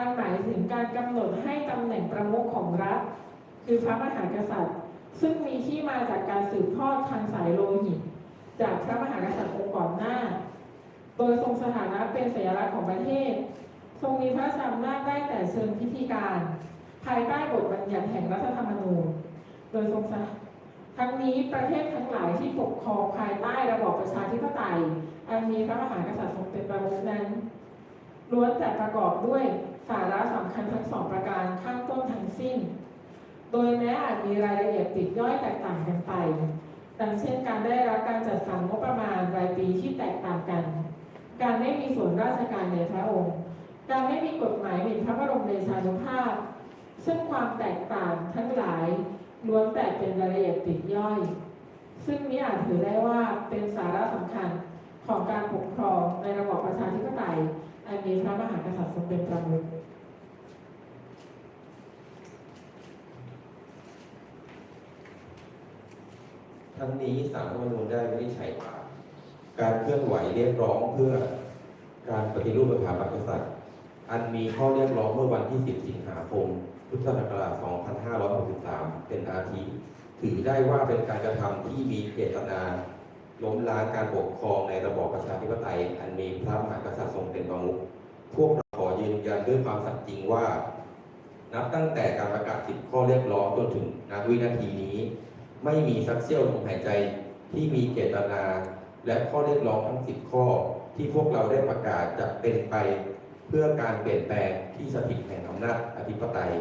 อันหมายถึงการกำหนดให้ตำแหน่งประมุขของรัฐ คือพระมหากษัตริย์ ซึ่งมีที่มาจากการสืบทอดทางสายโลหิต จากพระมหากษัตริย์องค์ก่อนหน้า โดยทรงสถานะเป็นสัญลักษณ์ของประเทศ ทรงมีพระราชอำนาจได้แต่เชิงพิธีการ ภายใต้บทบัญญัติแห่งรัฐธรรมนูญ โดยทรงสทั้งนี้ประเทศทั้งหลายที่ปกครองภายใต้ระบอบประชาธิปไตย อันมีพระมหากษัตริย์ทรงเป็นประมุขนั้น ล้วนแต่ประกอบด้วยสาระสำคัญทั้งสองประการข้างต้นทั้งสิ้น โดยแม้อาจมีรายละเอียดปลีกย่อยแตกต่างกันไปดังเช่นการได้รับการจัดสรรงบประมาณรายปีที่แตกต่างกัน การไม่มีส่วนราชการในพระองค์ การไม่มีกฎหมายหมิ่นพระบรมเดชานุภาพ ซึ่งความแตกต่างทั้งหลายล้วนแต่เป็นรายละเอียดปลีกย่อย ซึ่งนี้อาจถือได้ว่าเป็นสาระสำคัญของการปกครองในระบอบประชาธิปไตย อันมีพระมหากษัตริย์ทรงเป็นประมุข ทั้งนี้สารรัฐธรรมนูญได้วินิจฉัยว่าการเคลื่อนไหวเรียกร้องเพื่อการปฏิรูปสถาบันกษัตริย์ อันมีข้อเรียกร้องเมื่อวันที่ 10 สิงหาคม พุทธศักราช 2563 เป็นอาทิถือได้ว่าเป็นการกระทำที่มีเจตนาล้มล้างการปกครองในระบอบประชาธิปไตย อันมีพระมหากษัตริย์ทรงเป็นประมุขพวกเราขอยืนยันด้วยความสัตย์จริงว่า นับตั้งแต่การประกาศสิบข้อเรียกร้องจนถึงนาวินาทีนี้ ไม่มีสักเสี้ยวลมหายใจที่มีเจตนา และข้อเรียกร้องทั้ง10ข้อที่พวกเราได้ประกาศจะเป็นไปเพื่อการเปลี่ยนแปลงที่สถิตแห่งอำนาจอธิปไตย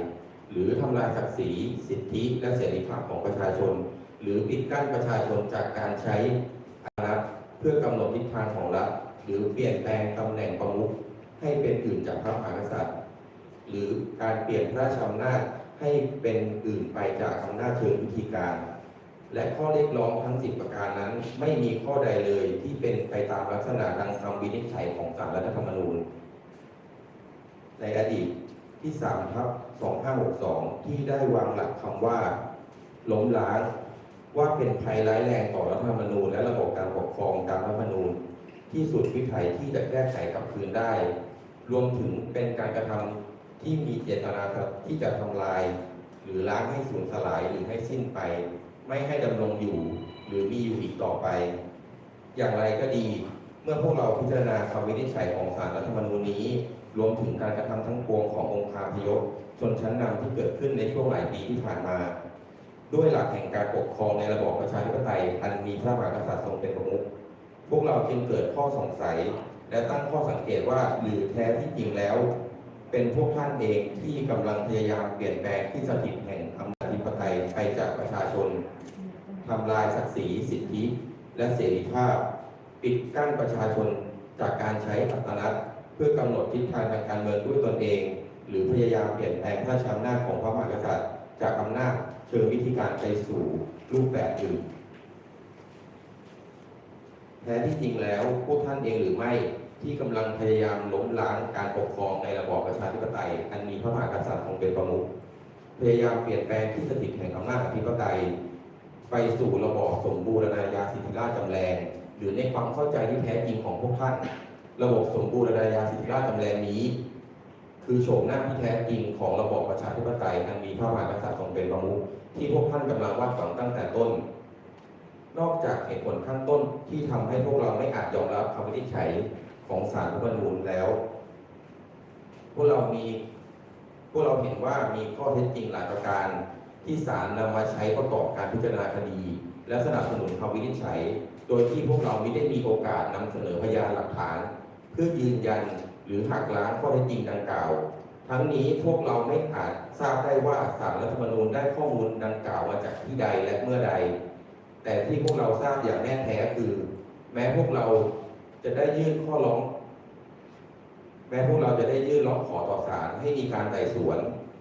หรือทำลายศักดิ์ศรีสิทธิและเสรีภาพของประชาชน หรือปิดกั้นประชาชนจากการใช้อำนาจเพื่อกำหนดทิศทางของรัฐหรือเปลี่ยนแปลงตำแหน่งประมุขให้เป็นอื่นจากพระมหากษัตริย์ หรือการเปลี่ยนพระราชอำนาจให้เป็นอื่นไปจากอำนาจเชิงวิธีการ และข้อเรียกร้องทั้ง 10 ประการนั้น ไม่มีข้อใดเลยที่เป็นไปตามลักษณะดังคำวินิจฉัยของศาลรัฐธรรมนูญ ในอดีตที่3ทับ2562 ที่ได้วางหลักคำว่า ล้มล้าง ว่าเป็นภัยร้ายแรงต่อรัฐธรรมนูญ และระบบการปกครองตามรัฐธรรมนูญ ที่สุดวิถัยที่จะแก้ไขกลับคืนได้ รวมถึงเป็นการกระทำที่มีเจตนาที่จะทำลาย หรือล้างให้สูญสลายหรือให้สิ้นไป ไม่ให้ดำรงอยู่ หรือมีอยู่อีกต่อไป อย่างไรก็ดี เมื่อพวกเราพิจารณาคำวินิจฉัยของศาลรัฐธรรมนูญนี้ รวมถึงการกระทำทั้งปวงขององค์คาพยพชนชั้นนำที่เกิดขึ้นในช่วงหลายปีที่ผ่านมา ด้วยหลักแห่งการปกครองในระบอบประชาธิปไตย อันมีพระมหากษัตริย์ทรงเป็นประมุขพวกเราจึงเกิดข้อสงสัย และตั้งข้อสังเกตว่าหรือแท้ที่จริงแล้ว เป็นพวกท่านเองที่กำลังพยายามเปลี่ยนแปลงที่สถิตแห่งอำ ธิปไตยไปจากประชาชนทำลายศักดิ์ศรีสิทธิ และเสรีภาพ ปิดกั้นประชาชนจากการใช้อัตลักษณ์เพื่อกำหนดทิศทางทางการเมืองด้วยตนเอง หรือพยายามเปลี่ยนแปลงพระราชอำนาจของพระมหากษัตริย์ จากอำนาจเชิงวิธีการไปสู่รูปแบบอื่นแท้ที่จริงแล้วพวกท่านเองหรือไม่ที่กำลังพยายามล้มล้างการปกครองในระบอบประชาธิปไตย อันมีพระมหากษัตริย์ทรงเป็นประมุข พยายามเปลี่ยนแปลงที่สถิตแห่งอำนาจอธิปไตย ไปสู่ระบอบสมบูรณาญาสิทธิราชจำแรงหรือในความเข้าใจที่แท้จริงของพวกท่าน ระบบสมบูรณาญาสิทธิราชจำแรงนี้ คือโฉมหน้าที่แท้จริงของระบอบประชาธิปไตยอันมีพระมหากษัตริย์ทรงเป็นประมุขที่พวกท่านกำลังวาดฝังตั้งแต่ต้น นอกจากเหตุผลข้างต้นที่ทำให้พวกเราไม่อาจยอมรับคำวินิจฉัยของศาลรัฐธรรมนูญแล้ว พวกเรามี พวกเราเห็นว่ามีข้อเท็จจริงหลายประการ ที่ศาลนำมาใช้ประกอบการพิจารณาคดี และสนับสนุนคำวินิจฉัย โดยที่พวกเราไม่ได้มีโอกาสนำเสนอพยานหลักฐาน เพื่อยืนยันหรือหักล้างข้อเท็จจริงดังกล่าว ทั้งนี้พวกเราไม่อาจทราบได้ว่าศาลรัฐธรรมนูญได้ข้อมูลดังกล่าวมาจากที่ใดและเมื่อใด แต่ที่พวกเราทราบอย่างแน่แท้คือ แม้พวกเราจะได้ยื่นข้อร้อง แม้พวกเราจะได้ยื่นร้องขอต่อศาลให้มีการไต่สวน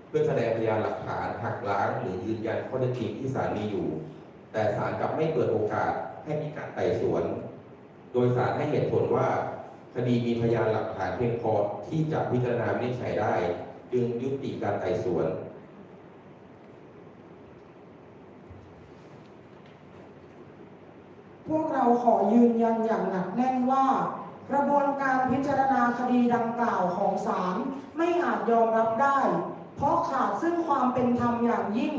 เพื่อแสดงพยานหลักฐานหักล้างหรือยืนยันข้อเท็จจริงที่ศาลมีอยู่ แต่ศาลกลับไม่เปิดโอกาสให้มีการไต่สวน โดยศาลให้เหตุผลว่า คดีมีพยานหลักฐานเพียงพอที่จะพิจารณาวินิจฉัยได้ จึงยุติการไต่สวนพวกเราขอยืนยันอย่างหนักแน่นว่า กระบวนการพิจารณาคดีดังกล่าวของศาลไม่อาจยอมรับได้ เพราะขาดซึ่งความเป็นธรรมอย่างยิ่ง